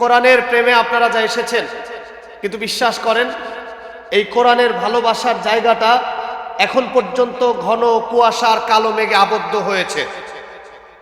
কোরআনের প্রেমে আপনারা যা এসেছেন, কিন্তু বিশ্বাস করেন, এই কোরআনের ভালোবাসার জায়গাটা এখন পর্যন্ত ঘন কুয়াশার কালো মেঘে আবদ্ধ হয়েছে।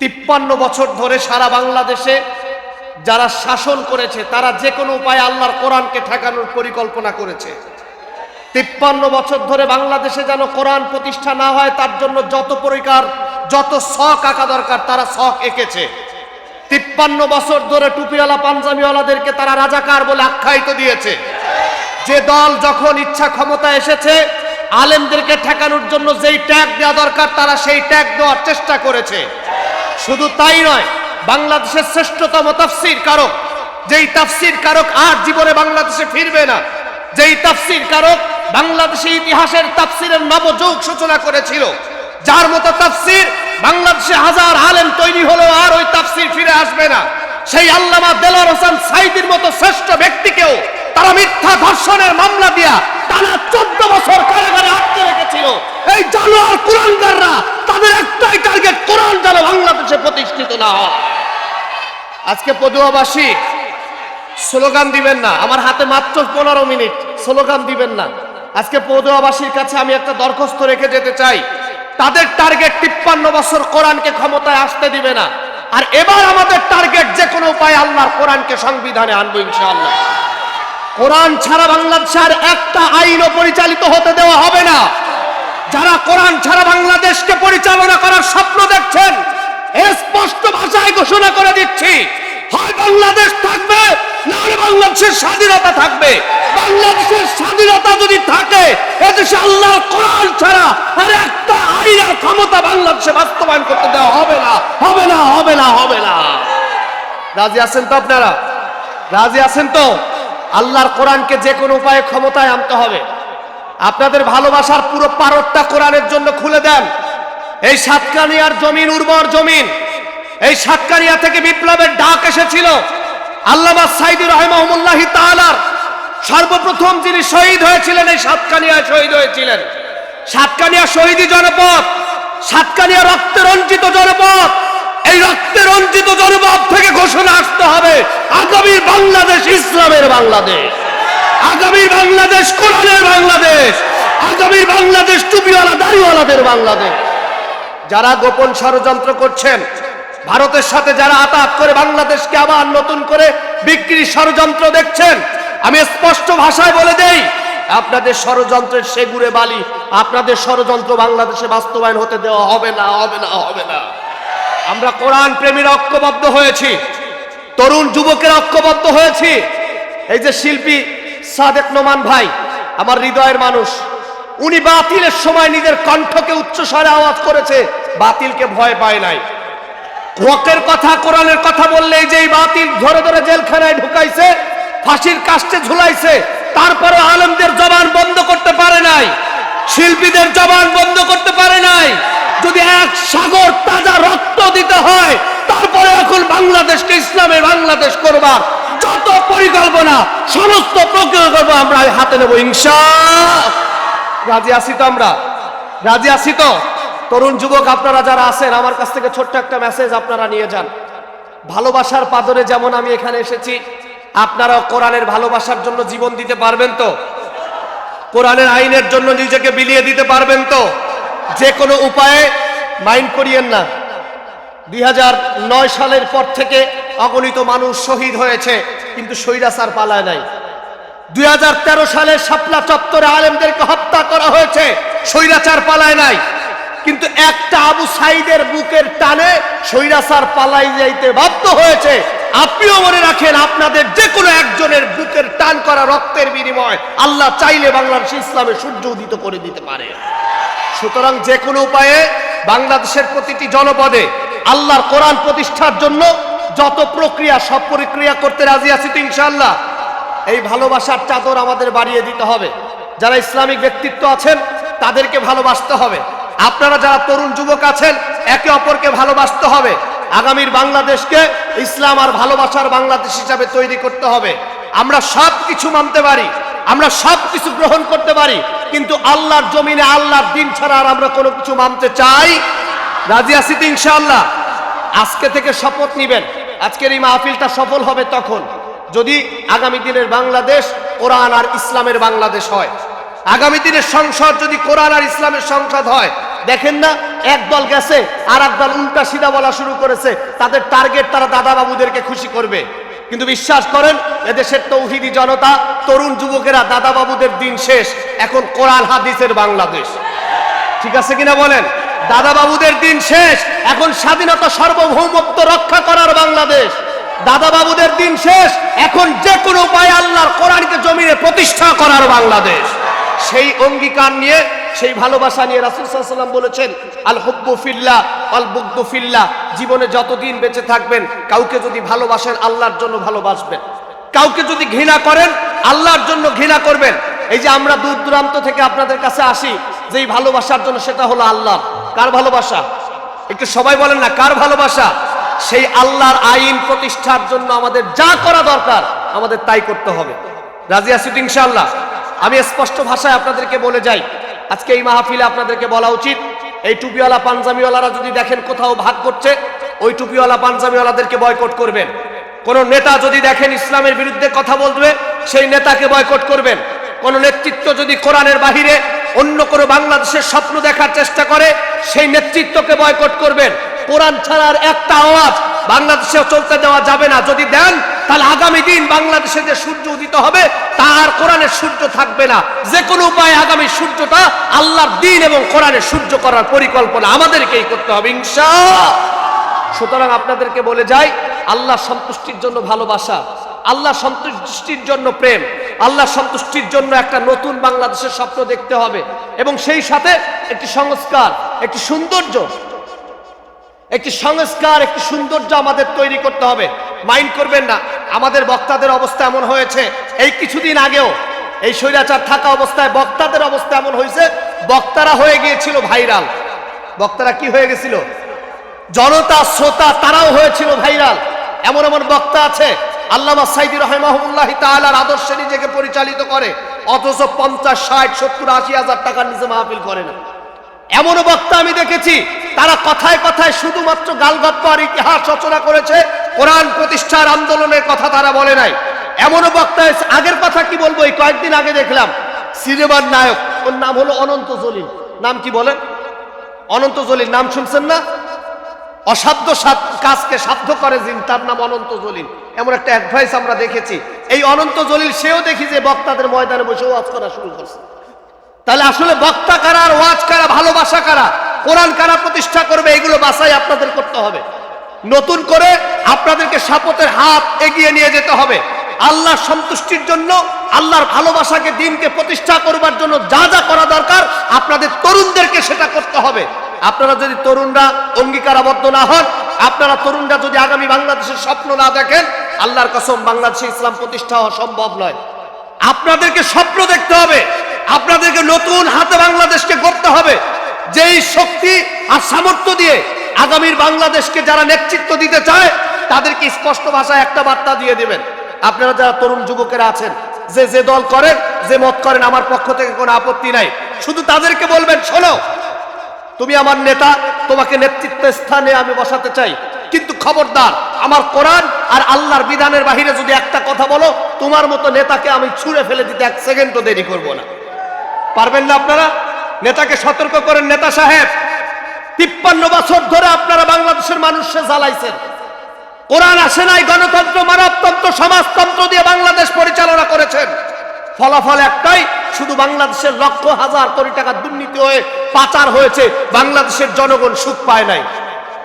তিপ্পান্ন বছর ধরে সারা বাংলাদেশে যারা শাসন করেছে, তারা যে কোনো উপায়ে আল্লাহর কোরআনকে ঠেকানোর পরিকল্পনা করেছে। তিপ্পান্ন বছর ধরে বাংলাদেশে যেন কোরআন প্রতিষ্ঠা না হয়, তার জন্য যত পরিকার, যত শখ আঁকা দরকার, তারা শখ এঁকেছে। তিপ্পান্ন বছর ধরে টুপিওয়ালা পাঞ্জাবিওয়ালাদেরকে তারা রাজাকার বলে আখ্যায়িত দিয়েছে। যে দল যখন ইচ্ছা ক্ষমতা এসেছে, আলেমদেরকে ঠেকানোর জন্য যেই ট্যাগ দেওয়া দরকার, তারা সেই ট্যাগ দেওয়ার চেষ্টা করেছে। শুধু তাই নয়, বাংলাদেশের শ্রেষ্ঠতম তাফসির কারক, যেই তাফসির কারক আর জীবনে বাংলাদেশে ফিরবে না, যেই তাফসির কারক বাংলাদেশের ইতিহাসের তাফসিরের নবযুগ সূচনা করেছিল, যার মতো তাফসির বাংলাদেশে হাজার আলেম তৈরি হলেও আর ওই তাফসির ফিরে আসবে না। সেই আল্লামা দেলার হোসেন সাইদির মতো শ্রেষ্ঠ ব্যক্তিকেও তারা মিথ্যা ধর্ষণের মামলা দিয়া টানা চোদ্দ বছর কারাগারে আটকে রেখেছিল। এই জানোয়ার কোরআনদাররা তাদের একটাই টার্গেট কোরআন যেন বাংলাদেশে প্রতিষ্ঠিত না হয়। আজকে পদুয়াবাসী, স্লোগান দিবেন না। আমার হাতে মাত্র পনেরো মিনিট, স্লোগান দিবেন না। আজকে পদুয়াবাসীর কাছে আমি একটা দরখাস্ত রেখে যেতে চাই। তাদের টার্গেট তিপ্পান্ন বছর কোরআনকে ক্ষমতায় আসতে দিবে না। আর এবার আমাদের টার্গেট যে কোনো উপায়ে আল্লাহর কোরআনকে সংবিধানে আনব ইনশাআল্লাহ। কোরআন ছাড়া বাংলাদেশের একটা আইনও পরিচালিত হতে দেওয়া হবে না। যারা কোরআন ছাড়া বাংলাদেশকে পরিচালনা করার স্বপ্ন দেখছেন স্পষ্ট ভাষায় ঘোষণা করে দিচ্ছি, হয় বাংলাদেশ থাকবে না হলে বাংলাদেশের স্বাধীনতা থাকবে। বাংলাদেশের স্বাধীনতা যদি থাকে, এদেশে আল্লাহর কোরআন ছাড়া আর একটা আইনের ক্ষমতা বাংলাদেশে বাস্তবায়ন করতে দেওয়া হবে না হবে না হবে না হবে না। রাজি আছেন তো আপনারা? রাজি আছেন তো? আল্লাহর কোরআনকে যে কোনো উপায়ে ক্ষমতায় আনতে হবে। আপনাদের ভালোবাসার পুরো পারটটা কোরআনের জন্য খুলে দেন। এই সাতকানিয়ার জমিন উর্বর জমিন। এই সাতকানিয়া থেকে বিপ্লবের ডাক এসেছিল। আল্লামা সাইদি রহমাহুল্লাহ তাআলার সর্বপ্রথম যিনি শহীদ হয়েছিলেন, এই সাতকানিয়ায় শহীদ হয়েছিলেন। সাতকানিয়া শহীদি জনপদ, সাতকানিয়া রক্তে রঞ্জিত জনপদ, এই রক্তে রঞ্জিত জনপদ থেকে ঘোষণা আসতে হবে, আগামী বাংলাদেশ ইসলামের বাংলাদেশ। আগামী বাংলাদেশ কোরআনের বাংলাদেশ। আগামী বাংলাদেশ টুপিওয়ালা, দাড়িওয়ালাদের বাংলাদেশ। যারা গোপন ষড়যন্ত্র করছেন ভারতের সাথে যারা আতাত করে বাংলাদেশকে আবার নতুন করে বিক্রি ষড়যন্ত্র দেখছেন, আমি স্পষ্ট ভাষায় বলে দেই, আপনাদের ষড়যন্ত্রের সেগুড়ে বালি, আপনাদের ষড়যন্ত্র বাংলাদেশে বাস্তবায়ন হতে দেওয়া হবে না হবে না হবে না। আমরা কোরআন প্রেমীরা ঐক্যবদ্ধ হয়েছি, তরুণ যুবকের ঐক্যবদ্ধ হয়েছি। এই যে শিল্পী সাদেক নোমান ভাই, আমার হৃদয়ের মানুষ, উনি বাতিলের সময় নিজের কণ্ঠকে উচ্চস্বরে আওয়াজ করেছে, বাতিলকে ভয় পায় নাই। হকের কথা, কোরআনের কথা বললে যে বাতিল ধরে ধরে জেলখানায় ঢুকাইছে, ফাঁসির কাস্টে ঝুলাইছে তারপরে আলমদের জবান বন্ধ করতে পারে নাই, শিল্পীদের জবান বন্ধ করতে পারে নাই। যদি এক সাগর তাজা রক্ত দিতে হয়, তারপরে এখন বাংলাদেশকে ইসলামের বাংলাদেশ করবার যত পরিকল্পনা, সমস্ত প্রকল্প আমরা হাতে নেব, ইনশা। রাজি আছি তো আমরা? রাজি আছি তো? তরুণ যুবক, আপনারা যারা আছেন, আমার কাছ থেকে ছোট্ট একটা মেসেজ আপনারা নিয়ে যান। ভালোবাসার পাদরে যেমন আমি এখানে এসেছি, আপনারাও কোরআনের ভালোবাসার জন্য জীবন দিতে পারবেন তো? কোরআনের আইনের জন্য নিজেকে বিলিয়ে দিতে পারবেন তো? যে কোনো উপায়ে মাইন্ড করিয়েন না। দুই হাজার নয় সালের পর থেকে অগণিত মানুষ শহীদ হয়েছে, কিন্তু স্বৈরাচার পালায় নাই। দুই হাজার তেরো সালে শাপলা চত্বরে আলেমদেরকে হত্যা করা হয়েছে, স্বৈরাচার পালায় নাই। কিন্তু একটা আবু সাইদের বুকের টানে স্বৈরাচার পালাই যাইতে বাধ্য হয়েছে। আপনিও মনে রাখেন আপনাদের যে কোনো একজনের বুকের টান করা রক্তের বিনিময় আল্লাহ চাইলে বাংলাদেশ ইসলামে সূর্য উদিত করে দিতে পারে। সুতরাং যে কোনো উপায়ে বাংলাদেশের প্রতিটি জনপদে আল্লাহর কোরআন প্রতিষ্ঠার জন্য যত প্রক্রিয়া, সব প্রক্রিয়া করতে রাজি আছি তো ইনশাআল্লাহ। এই ভালোবাসার চাদর আমাদের বাড়িয়ে দিতে হবে। যারা ইসলামিক ব্যক্তিত্ব আছেন, তাদেরকে ভালোবাসতে হবে। আপনারা যারা তরুণ যুবক আছেন, একে অপরকে ভালোবাসতে হবে। আগামীর বাংলাদেশকে ইসলাম আর ভালোবাসার বাংলাদেশ হিসাবে তৈরি করতে হবে। আমরা সব কিছু মানতে পারি, আমরা সব কিছু গ্রহণ করতে পারি, কিন্তু আল্লাহর জমিনে আল্লাহর দিন ছাড়া আর আমরা কোনো কিছু মানতে চাই। রাজি আছি তো ইনশাআল্লাহ? আজকে থেকে শপথ নিবেন। আজকের এই মাহফিলটা সফল হবে তখন। যদি আগামী দিনের বাংলাদেশ কোরআন আর ইসলামের বাংলাদেশ হয়। আগামী দিনের সংসদ যদি কোরআন আর ইসলামের সংসদ হয়, দেখেন না, এক দল গেছে আর এক দল উল্টা সিধা বলা শুরু করেছে, তাদের টার্গেট তারা দাদা বাবুদেরকে খুশি করবে। কিন্তু বিশ্বাস করেন, এদেশের তৌহিদি জনতা, তরুণ যুবকেরা দাদা বাবুদের দিন শেষ, এখন কোরআন হাদিসের বাংলাদেশ। ঠিক আছে কিনা বলেন? দাদা বাবুদের দিন শেষ, এখন স্বাধীনতা সার্বভৌমত্ব রক্ষা করার বাংলাদেশ। দাদা বাবুদের দিন শেষ, এখন যে কোনো উপায়ে আল্লাহর কোরআনকে জমিনে প্রতিষ্ঠা করার বাংলাদেশ। সেই অঙ্গীকার নিয়ে, সেই ভালোবাসা নিয়ে রাসুল সাল্লাম বলেছেন, আল হব্বু ফিল্লা আল বুগ্দু ফিল্লা জীবনে যতদিন বেঁচে থাকবেন, কাউকে যদি ভালোবাসেন, আল্লাহর জন্য ভালোবাসবেন। কাউকে যদি ঘৃণা করেন, আল্লাহর জন্য ঘৃণা করবেন। এই যে আমরা দূর দূরান্ত থেকে আপনাদের কাছে আসি যে এই ভালোবাসার জন্য সেটা হলো আল্লাহ কার ভালোবাসা? একটু সবাই বলেন না, কার ভালোবাসা? সেই আল্লাহর আইন প্রতিষ্ঠার জন্য আমাদের যা করা দরকার, আমাদের তাই করতে হবে। রাজি আছি তো ইনশাআল্লাহ? আমি স্পষ্ট ভাষায় আপনাদেরকে বলে যাই, আজকে এই মাহফিলে আপনাদেরকে বলা উচিত, এই টুপিওয়ালা পাঞ্জাবিওয়ালারা যদি দেখেন কোথাও ভাগ করছে, ওই টুপিওয়ালা পাঞ্জাবিওয়ালাদেরকে বয়কট করবেন। কোন নেতা যদি দেখেন ইসলামের বিরুদ্ধে কথা বলবে, সেই নেতাকে বয়কট করবেন। কোন নেতৃত্ব যদি কোরআনের বাহিরে অন্য কোনো বাংলাদেশের স্বপ্ন দেখার চেষ্টা করে, সেই নেতৃত্বকে বয়কট করবেন। কোরআন ছাড়ার একটা আওয়াজ বাংলাদেশে চলতে দেওয়া যাবে না। যদি দেন, তাহলে আগামী দিন বাংলাদেশে যে সূর্য উদিত হবে, তার কোরআনের সূর্য থাকবে না। যে কোনো উপায়ে আগামী সূর্যটা আল্লাহর দিন এবং কোরআনের সূর্য করার পরিকল্পনা আমাদেরকেই করতে হবে ইনশা সুতরাং আপনাদেরকে বলে যাই, আল্লাহ সন্তুষ্টির জন্য ভালোবাসা, আল্লাহ সন্তুষ্টির জন্য প্রেম, আল্লাহ সন্তুষ্টির জন্য একটা নতুন বাংলাদেশের স্বপ্ন দেখতে হবে এবং সেই সাথে একটি সংস্কার, একটি সৌন্দর্য একটি সংস্কার, একটি সৌন্দর্য আমাদের তৈরি করতে হবে। মাইন্ড করবেন না, আমাদের বক্তাদের অবস্থা এমন হয়েছে। এই কিছুদিন আগেও এই স্বৈরাচার থাকা অবস্থায় বক্তাদের অবস্থা এমন হয়েছে, বক্তারা হয়ে গিয়েছিল ভাইরাল। বক্তারা কি হয়ে গেছিল? জনতা, শ্রোতা, তারাও হয়েছিল ভাইরাল। এমন এমন বক্তা আছে, আল্লামা সাইদি রহমাহুল্লাহ তাআলার আদর্শে নিজেকে পরিচালিত করে, অথচ পঞ্চাশ, ষাট, সত্তর, আশি হাজার টাকার নিচে মাহফিল করে না। এমনও বক্তা আমি দেখেছি তারা কথায় কথায় শুধুমাত্র গালগপ্প আর ইতিহাস রচনা করেছে, কোরআন প্রতিষ্ঠার আন্দোলনের কথা তারা বলে নাই। এমনও বক্তা আগের কথা কি বলব? এই কয়েকদিন আগে দেখলাম, সিনেমার নায়ক, ওর নাম হলো অনন্ত জলিল। নাম কি বলেন? অনন্ত জলিল, নাম শুনছেন না? অসাধ্য কাজকে সাধ্য করে যিনি, তার নাম অনন্ত জলিল। এমন একটা অ্যাডভাইস আমরা দেখেছি। এই অনন্ত জলিল, সেও দেখি যে বক্তাদের ময়দানে বসে ওয়াজ করা শুরু করছে। তাহলে আসলে বক্তা কারা আর ওয়াজ কারা, ভালোবাসা কারা? কোরআন কারা প্রতিষ্ঠা করবে, এগুলো বাসাই আপনাদের করতে হবে। নতুন করে আপনাদেরকে শপথের হাত এগিয়ে নিয়ে যেতে হবে। আল্লাহর সন্তুষ্টির জন্য, আল্লাহর ভালোবাসাকে, দিনকে প্রতিষ্ঠা করবার জন্য যা যা করা দরকার, আপনাদের তরুণদেরকে সেটা করতে হবে। আপনারা যদি তরুণরা অঙ্গীকারাবদ্ধ না হন, আপনারা তরুণরা যদি আগামী বাংলাদেশের স্বপ্ন না দেখেন, আল্লাহর কসম, বাংলাদেশে ইসলাম প্রতিষ্ঠা হওয়া সম্ভব নয়। আপনাদেরকে স্বপ্ন দেখতে হবে। আপনাদেরকে নতুন হাতে বাংলাদেশকে করতে হবে। যেই শক্তি আর সামর্থ্য দিয়ে আগামীর বাংলাদেশকে যারা নেতৃত্ব দিতে চায়, তাদেরকে স্পষ্ট ভাষায় একটা বার্তা দিয়ে দিবেন। আপনারা যারা তরুণ যুবকেরা আছেন, যে যে দল করেন, যে মত করেন, আমার পক্ষ থেকে কোনো আপত্তি নাই। শুধু তাদেরকে বলবেন, শোনো, তুমি আমার নেতা, তোমাকে নেতৃত্ব স্থানে আমি বসাতে চাই। কিন্তু খবরদার, আমার কোরআন আর আল্লাহর বিধানের বাহিরে যদি একটা কথা বলো, তোমার মতো নেতাকে আমি ছুঁড়ে ফেলে দিতে এক সেকেন্ডও দেরি করব না। পারবেন না আপনারা? নেতাকে সতর্ক করেন নেতা সাহেব। তিপ্পান্ন বছর ধরে আপনারা বাংলাদেশের মানুষকে জ্বালাইছেন। কোরআন আসে নাই, গণতন্ত্র, মানবতন্ত্র, সমাজতন্ত্র দিয়ে বাংলাদেশ পরিচালনা করেছেন। ফলাফল একটাই, শুধু বাংলাদেশের লক্ষ হাজার কোটি টাকা দুর্নীতি হয়ে পাচার হয়েছে, বাংলাদেশের জনগণ সুখ পায় নাই।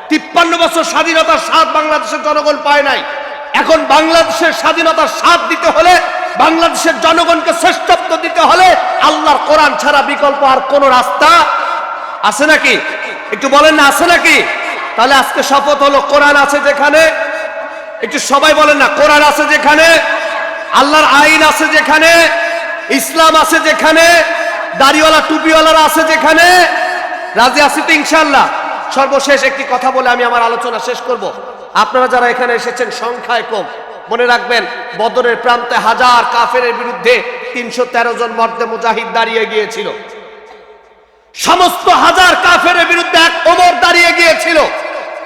তিপ্পান্ন বছর স্বাধীনতার স্বাদ বাংলাদেশের জনগণ পায় নাই। এখন বাংলাদেশের স্বাধীনতার স্বাদ দিতে হলে বাংলাদেশের জনগণকে শ্রেষ্ঠত্ব দিতে হলে আল্লাহর কোরআন ছাড়া বিকল্প আর কোন রাস্তা আছে নাকি? একটু বলেন না, আছে নাকি? তাহলে আজকে শপথ হলো, কোরআন আছে যেখানে? একটু সবাই বলেন না, কোরআন আছে যেখানে? আল্লাহর আইন আছে যেখানে? ইসলাম আছে যেখানে? দাড়িওয়ালা, টুপিওয়ালারা আছে যেখানে? রাজি আছি তো ইনশাল্লাহ সর্বশেষ একটি কথা বলে আমি আমার আলোচনা শেষ করব। আপনারা যারা এখানে এসেছেন, সংখ্যায় কম। মনে রাখবেন, বদরের প্রান্তে হাজার কাফের বিরুদ্ধে তিনশো তেরো জন মর্দে মুজাহিদ দাঁড়িয়ে গিয়েছিল। সমস্ত হাজার কাফের বিরুদ্ধে এক ওমর দাঁড়িয়ে গিয়েছিল।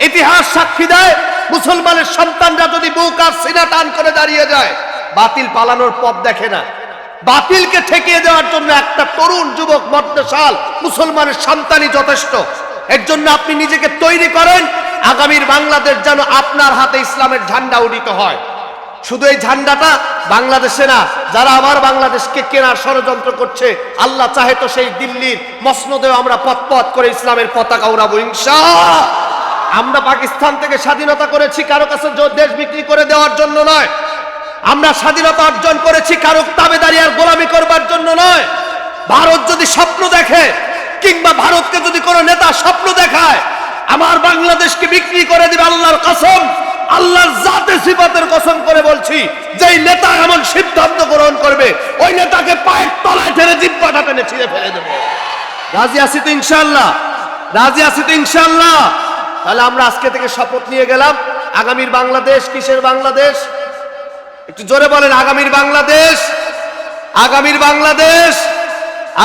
ইতিহাস সাক্ষী দেয়, মুসলমানের সন্তানরা যদি বুক আর সিনা টান করে দাঁড়িয়ে যায়, বাতিল পালানোর পথ দেখে না। বাতিলকে ঠেকিয়ে দেওয়ার জন্য একটা তরুণ যুবক মর্দশাল মুসলমানের সন্তানই যথেষ্ট। এর জন্য আপনি নিজেকে তৈরি করেন, আগামীর বাংলাদেশ যেন আপনার হাতে ইসলামের ঝান্ডা উদিত হয়। শুধু এই ঝান্ডাটা বাংলাদেশে না, যারা আমার বাংলাদেশকে কেনার ষড়যন্ত্র করছে, আল্লাহ চাহে তো সেই দিল্লির মসনদেও আমরা পথ পথ করে ইসলামের পতাকা উড়াবো ইনশা আমরা পাকিস্তান থেকে স্বাধীনতা করেছি কারও কাছে দেশ বিক্রি করে দেওয়ার জন্য নয়। আমরা স্বাধীনতা অর্জন করেছি কারও তাবেদারি আর গোলামি করবার জন্য নয়। ভারত যদি স্বপ্ন দেখে, কিংবা ভারতকে যদি কোনো নেতা স্বপ্ন দেখায়, আমার বাংলাদেশকে বিক্রি করে দিবে আল্লাহর কসম। আল্লাহর জাতে সিফাতের কসম করে বলছি, যেই নেতা এমন সিদ্ধান্ত গ্রহণ করবে, ওই নেতাকে পায়ের তলায় ঠেলে জিব্বাটা টেনে ছিঁড়ে ফেলে দেবো। রাজি আছি তো ইনশাল্লাহ রাজি আছি তো ইনশাল্লাহ তাহলে আমরা আজকে থেকে শপথ নিয়ে গেলাম। আগামীর বাংলাদেশ কিসের বাংলাদেশ? একটু জোরে বলেন, আগামীর বাংলাদেশ? আগামীর বাংলাদেশ?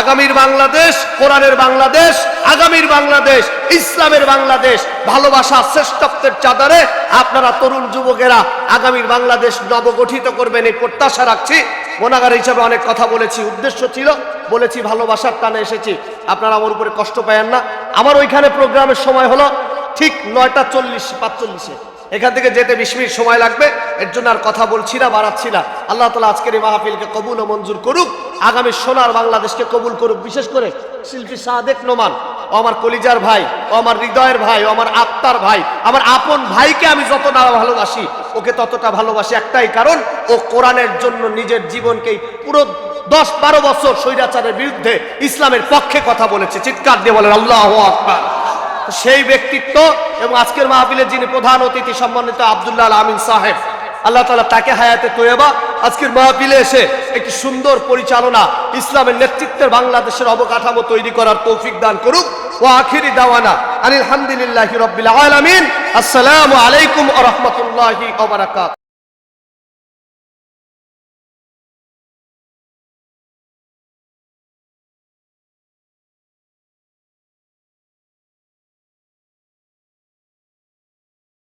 আগামীর বাংলাদেশ, কোরআনের বাংলাদেশ? আগামীর বাংলাদেশ, ইসলামের বাংলাদেশ? ভালোবাসা শ্রেষ্ঠত্বের চাদরে আপনারা তরুণ যুবকেরা আগামীর বাংলাদেশ নবগঠিত করবেন, এই প্রত্যাশা রাখছি। মোনাগার হিসাবে অনেক কথা বলেছি, উদ্দেশ্য ছিল, বলেছি ভালোবাসার টানে এসেছি। আপনারা আমার উপরে কষ্ট পায়েন না। আমার ওইখানে প্রোগ্রামের সময় হলো ঠিক নয়টা চল্লিশ, পাঁচচল্লিশে। এখান থেকে যেতে বিশ মিনিট সময় লাগবে, এর জন্য আর কথা বলছি না, বাড়াচ্ছি না। আল্লাহ তালা আজকের এই মাহফিলকে কবুল ও মঞ্জুর করুক। আগামী সোনার বাংলাদেশকে কবুল করুক, বিশেষ করে শিল্পী সাদেক নোমান, ও আমার কলিজার ভাই, ও আমার হৃদয়ের ভাই, ও আমার আত্মার ভাই, আমার আপন ভাইকে আমি যতটা ভালোবাসি, ওকে ততটা ভালোবাসি একটাই কারণ, ও কোরআনের জন্য নিজের জীবনকেই পুরো দশ বারো বছর স্বৈরাচারের বিরুদ্ধে ইসলামের পক্ষে কথা বলেছে, চিৎকার দিয়ে বলেন, আল্লাহ আকবার। সেই ব্যক্তিত্ব এবং আজকের মাহফিলের যিনি প্রধান অতিথি সম্মানিত আবদুল্লাহ আমিন সাহেব, আল্লাহ তালা তাকে হায়াতে তৈবা আজকের মাহফিলে এসে একটি সুন্দর পরিচালনা, ইসলামের নেতৃত্বের বাংলাদেশের অবকাঠামো তৈরি করার তৌফিক দান করুক। ও আখিরি দাওয়ানা আনিল রবিল আলামিন। আসসালামু আলাইকুম বারাকাতুহু।